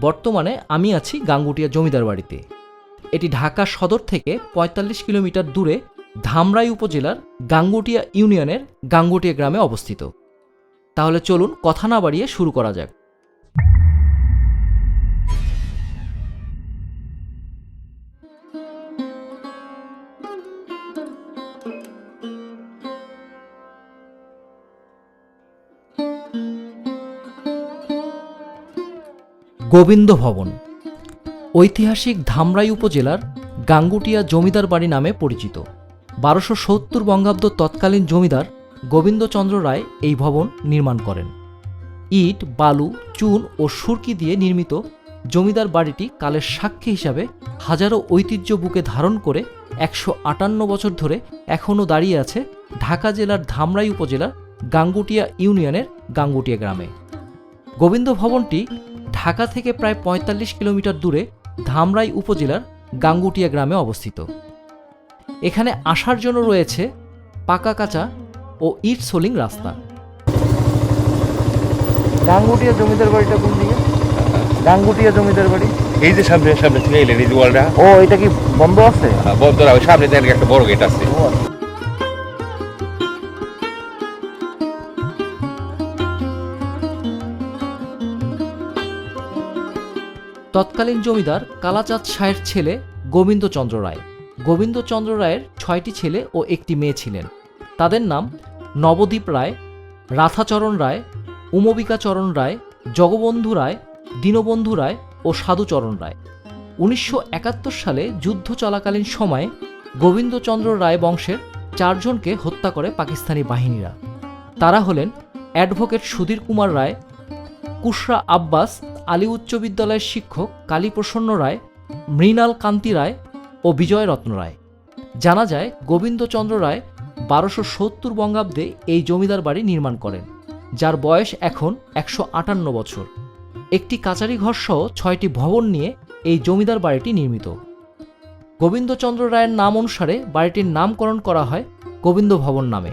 বর্তমানে আমি আছি গাঙ্গুটিয়া জমিদার বাড়িতে। এটি ঢাকা সদর থেকে ৪৫ কিলোমিটার দূরে ধামরাই উপজেলার গাঙ্গুটিয়া ইউনিয়নের গাঙ্গুটিয়া গ্রামে অবস্থিত। তাহলে চলুন কথা না বাড়িয়ে শুরু করা যাক। গোবিন্দ ভবন ঐতিহাসিক ধামরাই উপজেলার গাঙ্গুটিয়া জমিদার বাড়ি নামে পরিচিত। বারোশো সত্তর বঙ্গাব্দ তৎকালীন জমিদার গোবিন্দচন্দ্র রায় এই ভবন নির্মাণ করেন। ইট, বালু, চুন ও সুরকি দিয়ে নির্মিত জমিদার বাড়িটি কালের সাক্ষী হিসাবে হাজারো ঐতিহ্য বুকে ধারণ করে একশো আটান্ন বছর ধরে এখনও দাঁড়িয়ে আছে ঢাকা জেলার ধামরাই উপজেলার গাঙ্গুটিয়া ইউনিয়নের গাঙ্গুটিয়া গ্রামে। গোবিন্দ ভবনটি ঢাকা থেকে প্রায় ৪৫ কিলোমিটার দূরে ধামরাই উপজেলার গাঙ্গুটিয়া গ্রামে অবস্থিত। এখানে আসার জন্য রয়েছে পাকা কাঁচা ও ইট সোলিং রাস্তা। গাঙ্গুটিয়া জমিদার বাড়িটা কোন দিকে? গাঙ্গুটিয়া জমিদার বাড়ি। এই যে সামনে সামনে এলেন এই ওয়ালটা ও এটা কি বন্ধ আছে? বন্ধ না ওই সামনে দেখেন একটা বড় গেট আছে। তৎকালীন জমিদার কালাচাঁদ শাহের ছেলে গোবিন্দচন্দ্র রায়। গোবিন্দচন্দ্র রায়ের ছয়টি ছেলে ও একটি মেয়ে ছিলেন। তাদের নাম নবদ্বীপ রায় রাথাচরণ রায়, উমবিকাচরণ রায়, জগবন্ধু রায়, দীনবন্ধু রায় ও সাধুচরণ রায়। উনিশশো একাত্তর সালে যুদ্ধ চলাকালীন সময়ে গোবিন্দচন্দ্র রায় বংশের চারজনকে হত্যা করে পাকিস্তানি বাহিনীরা। তারা হলেন অ্যাডভোকেট সুধীর কুমার রায়, কুশরা আব্বাস আলী উচ্চ বিদ্যালয়ের শিক্ষক কালীপ্রসন্ন রায়, মৃণাল কান্তি রায় ও বিজয় রত্ন রায়। জানা যায়, গোবিন্দচন্দ্র রায় বারোশো সত্তর বঙ্গাব্দে এই জমিদার বাড়ি নির্মাণ করেন, যার বয়স এখন একশো আটান্ন বছর। একটি কাচারি ঘর সহ ছয়টি ভবন নিয়ে এই জমিদার বাড়িটি নির্মিত। গোবিন্দচন্দ্র রায়ের নাম অনুসারে বাড়িটির নামকরণ করা হয় গোবিন্দ ভবন নামে।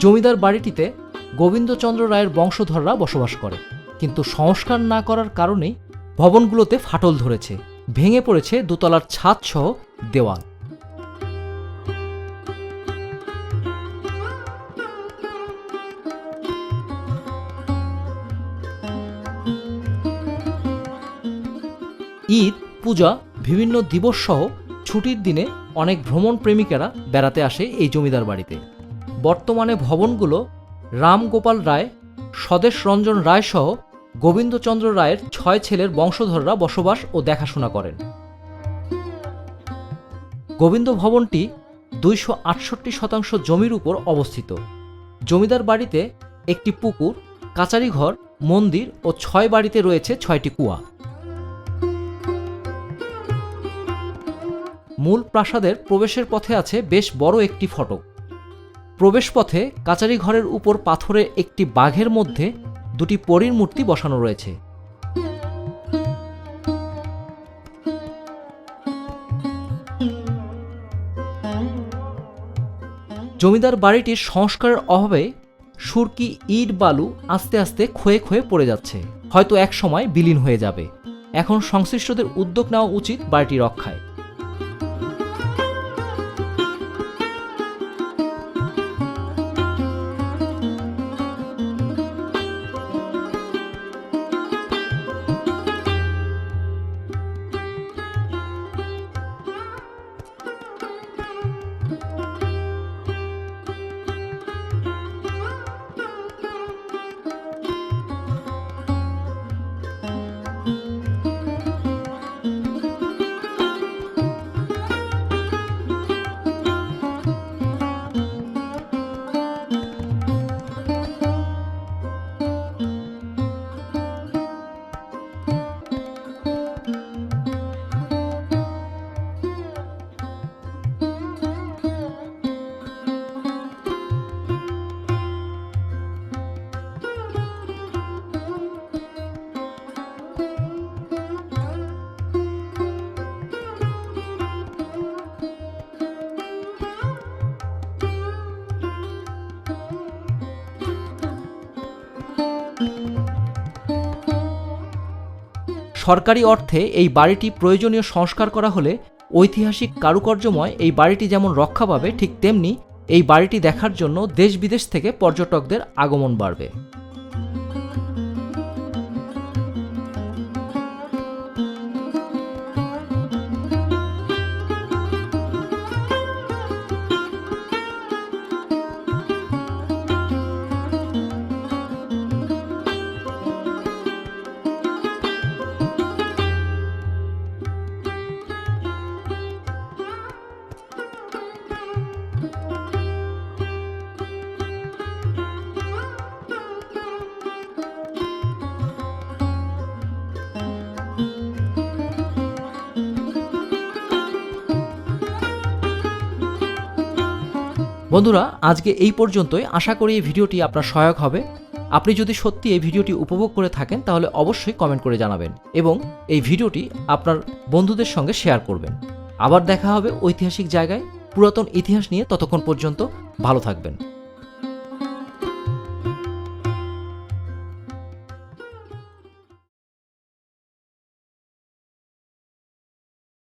জমিদার বাড়িটিতে গোবিন্দচন্দ্র রায়ের বংশধররা বসবাস করে। কিন্তু সংস্কার না করার কারণেই ভবনগুলোতে ফাটল ধরেছে। ভেঙে পড়েছে দোতলার ছাদ সহ দেওয়াল। ঈদ, পূজা, বিভিন্ন দিবস সহ ছুটির দিনে অনেক ভ্রমণ প্রেমিকেরা বেড়াতে আসে এই জমিদার বাড়িতে। বর্তমানে ভবনগুলো রামগোপাল রায়, স্বদেশ রঞ্জন রায় সহ গোবিন্দচন্দ্র রায়ের ছয় ছেলের বংশধররা বসবাস ও দেখাশোনা করেন। গোবিন্দ ভবনটি দুইশো আটষট্টি শতাংশ জমির উপর অবস্থিত। জমিদার বাড়িতে একটি পুকুর, কাচারি ঘর, মন্দির ও ছয় বাড়িতে রয়েছে ছয়টি কুয়া। মূল প্রাসাদের প্রবেশের পথে আছে বেশ বড় একটি ফটক। প্রবেশপথে কাচারি ঘরের উপর পাথরে একটি বাঘের মধ্যে দুটি পরীর মূর্তি বসানো রয়েছে। জমিদার বাড়িটির সংস্কারের অভাবে সুরকি ইট বালু আস্তে আস্তে ক্ষয়ে ক্ষয়ে পড়ে যাচ্ছে। হয়তো এক সময় বিলীন হয়ে যাবে। এখন সংশ্লিষ্টদের উদ্যোগ নেওয়া উচিত বাড়িটি রক্ষায়। সরকারি অর্থে এই বাড়িটি প্রয়োজনীয় সংস্কার করা হলে ঐতিহাসিক কারুকার্যময় এই বাড়িটি যেমন রক্ষা পাবে, ঠিক তেমনি এই বাড়িটি দেখার জন্য দেশ বিদেশ থেকে পর্যটকদের আগমন বাড়বে। বন্ধুরা, আজকে এই পর্যন্তই। আশা করি এই ভিডিওটি আপনার সহায়ক হবে। আপনি যদি সত্যি এই ভিডিওটি উপভোগ করে থাকেন, তাহলে অবশ্যই কমেন্ট করে জানাবেন এবং এই ভিডিওটি আপনার বন্ধুদের সঙ্গে শেয়ার করবেন। আবার দেখা হবে ঐতিহাসিক জায়গায়। পুরাতন ইতিহাস নিয়ে ততক্ষণ পর্যন্ত ভালো থাকবেন।